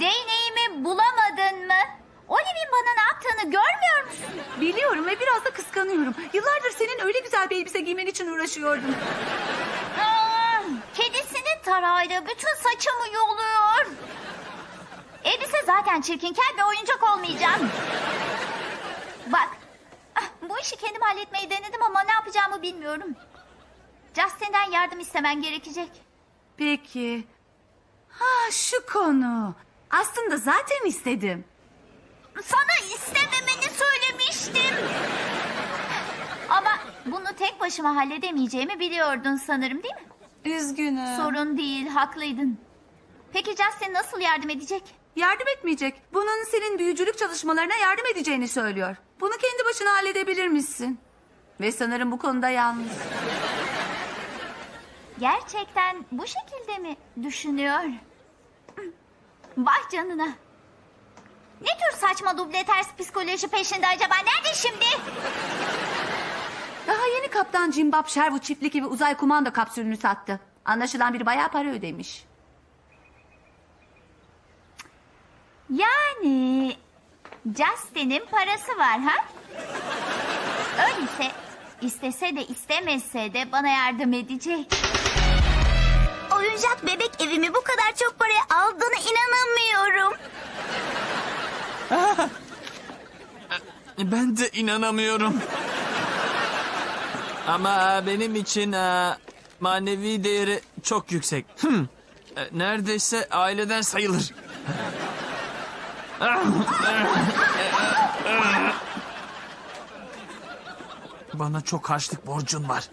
Değneğimi bulamadın mı? Olive'in bana ne yaptığını görmüyor musun? Biliyorum ve biraz da kıskanıyorum. Yıllardır senin öyle güzel bir elbise giymen için uğraşıyordum. Aa, kedisinin tarağıyla bütün saçımı yoluyor. Elbise zaten çirkinken bir oyuncak olmayacağım. Bak, ah, bu işi kendim halletmeyi denedim ama ne yapacağımı bilmiyorum. Justin'den yardım istemen gerekecek. Peki. Ha şu konu. Aslında zaten istedim. Sana istememeni söylemiştim. Ama bunu tek başıma halledemeyeceğimi biliyordun sanırım değil mi? Üzgünüm. Sorun değil, haklıydın. Peki Justin nasıl yardım edecek? Yardım etmeyecek. Bunun senin büyücülük çalışmalarına yardım edeceğini söylüyor. Bunu kendi başına halledebilir misin? Ve sanırım bu konuda yalnız. Gerçekten bu şekilde mi düşünüyor? Vah canına. Ne tür saçma duble ters psikoloji peşinde acaba? Nerede şimdi? Daha yeni kaptan Cimbap Sherwood çiftlik ve uzay kumanda kapsülünü sattı. Anlaşılan bir bayağı para ödemiş. Yani Justin'in parası var ha? Öyleyse istese de istemese de bana yardım edecek. Oyuncak bebek evimi bu kadar çok paraya aldığına inanamıyorum. Ben de inanamıyorum. Ama benim için e, manevi değeri çok yüksek. E, Neredeyse aileden sayılır. Bana çok harçlık borcun var.